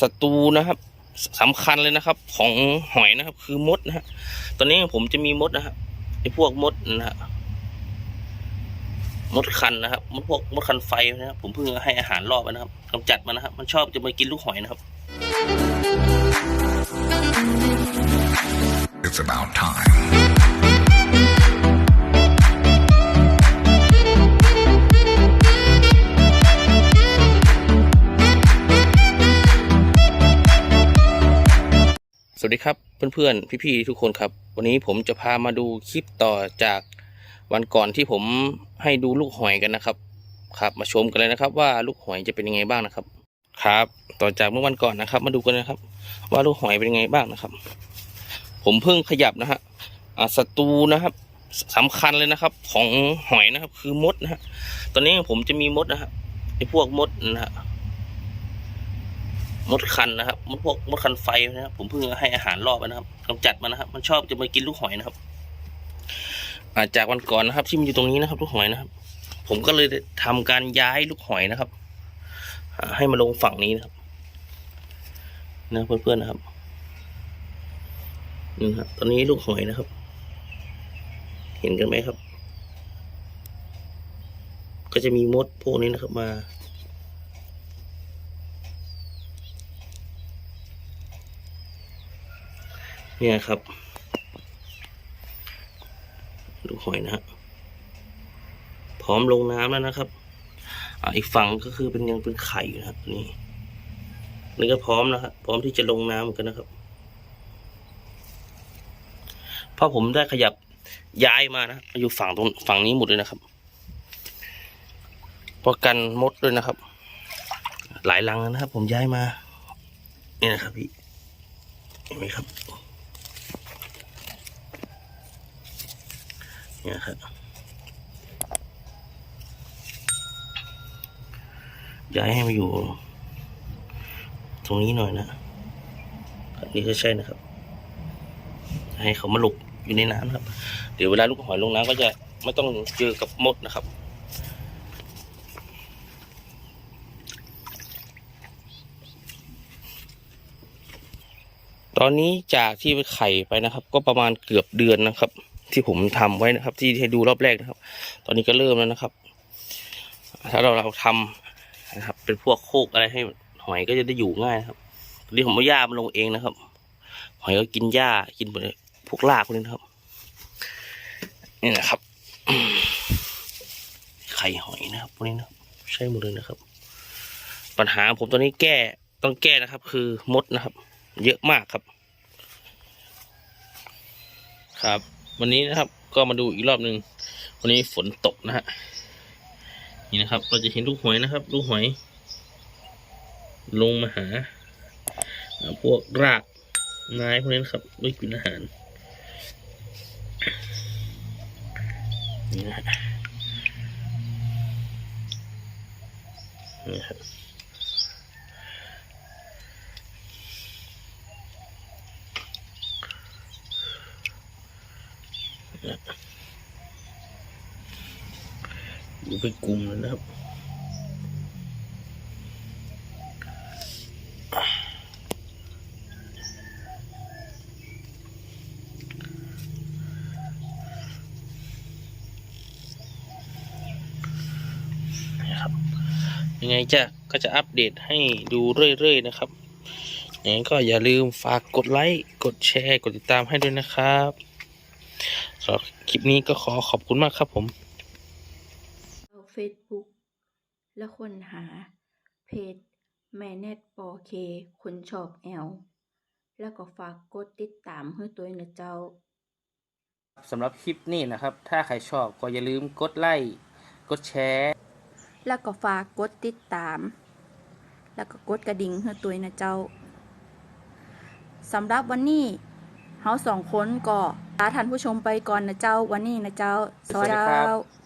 ศัตรูนะครับสสำคัญเลยนะครับ ของหอยนะครับ คือมดนะฮะตอนนี้ผมจะมีมดนะฮะไอ้พวกมดนะฮะมดคันนะครับมดพวกมดคันไฟนะครับ ผมเพิ่งให้อาหารรอบนะครับกำจัดมันนะครับ มันชอบจะมากินลูกหอยนะครับ It's about time. ดีครับเพื่อนๆ พี่ๆทุกคนครับ วันนี้ผมจะพามาดูคลิปต่อจากวันก่อนที่ผมให้ดูลูกหอยกันนะครับ ครับมาชมกันเลยนะครับ ว่าลูกหอยจะเป็นยังไงบ้างนะครับ ครับ ต่อจากเมื่อวันก่อนนะครับ มาดูกันนะครับ ว่าลูกหอยเป็นยังไงบ้างนะครับ ผมเพิ่งขยับนะฮะอ่าศัตรูนะครับสสำคัญเลยนะครับของหอยนะครับ คือมดนะฮะตอนนี้ผมจะมีมดนะฮะไอ้พวกมดนะฮะ มดคันนะครับมดพวกมดคันไฟนะครับผมเพิ่งให้อาหารรอบนะครับกำจัดมันนะครับ มันชอบจะมากินลูกหอยนะครับอาจากวันก่อนนะครับ ที่มันอยู่ตรงนี้นะครับ ลูกหอยนะครับ ผมก็เลยทำการย้ายลูกหอยนะครับให้มาลงฝั่งนี้นะครับนะเพื่อนๆนะครับนี่ครับ ตอนนี้ลูกหอยนะครับ เห็นกันไหมครับ ก็จะมีมดพวกนี้นะครับมา เนี่ยครับลูกหอยนะฮะพร้อมลงน้ำแล้วนะครับอ่าอีกฝั่งก็คือเป็นยังเป็นไข่อยู่นะครับนี่นี่ก็พร้อมนะครับพร้อมที่จะลงน้ำเหมือนกันนะครับเพราะผมได้ขยับย้ายมานะอยู่ฝั่งตรงฝั่งนี้หมดเลยนะครับพระกันมดด้วยนะครับ หลายรังนะครับ ผมย้ายมาเนี่ยนะครับพี่เห็นไหมครับ เนี่ยครับย้ายให้มาอยู่ ตรงนี้หน่อยนะอันนี้ก็ใช่นะครับ ให้เขามาหลบอยู่ในน้ำครับ เดี๋ยวเวลาลูกหอยลงน้ำก็จะไม่ต้องเจอกับมดนะครับตอนนี้จากที่ไข่ไปนะครับ ก็ประมาณเกือบเดือนนะครับ ที่ผมทำไว้นะครับ ที่ให้ดูรอบแรกนะครับ ตอนนี้ก็เริ่มแล้วนะครับ ถ้าเราเราทำนะครับ เป็นพวกโคกอะไรให้หอยก็จะได้อยู่ง่ายนะครับตอนนี้ผมเอาหญ้ามาลงเองนะครับ หอยก็กินหญ้ากินพวกรากพวกนี้นะครับ นี่นะครับไข่หอยนะครับพวกนี้นะครับ ใช่หมดเลยนะครับ ปัญหาผมตอนนี้แก้ต้องแก้นะครับ คือมดนะครับ เยอะมากครับครับ วันนี้นะครับ ก็มาดูอีกรอบหนึ่งวันนี้ฝนตกนะฮะนี่นะครับ เราจะเห็นลูกหอยนะครับลูกหอย ลงมาหา พวกรากไม้พวกนี้นะครับด้วยกินอาหารนี่นะฮะนี่ครับ อยู่เป็นกลุ่มเลยนะครับนะครับ ยังไงจะก็จะอัปเดตให้ดูเรื่อย ๆ นะครับยังไงก็อย่าลืมฝากกดไลค์ กดแชร์ กดติดตามให้ด้วยนะครับ สำหรับคลิปนี้ก็ขอขอบคุณมากครับผมเข้าเฟซบุ๊กแล้วค้นหา เพจแม่เน็ตปอเคคนชอบแอล แล้วก็ฝากกดติดตามให้ตัวนะเจ้าสำหรับคลิปนี้นะครับ ถ้าใครชอบก็อย่าลืมกดไลค์กดแชร์ แล้วก็ฝากกดติดตาม แล้วก็กดกระดิ่งให้ตัวนะเจ้าสำหรับวันนี้เฮาสองคนก็ ลาท่านผู้ชมไปก่อนนะเจ้าวันนี้นะเจ้าสวัสดีครับ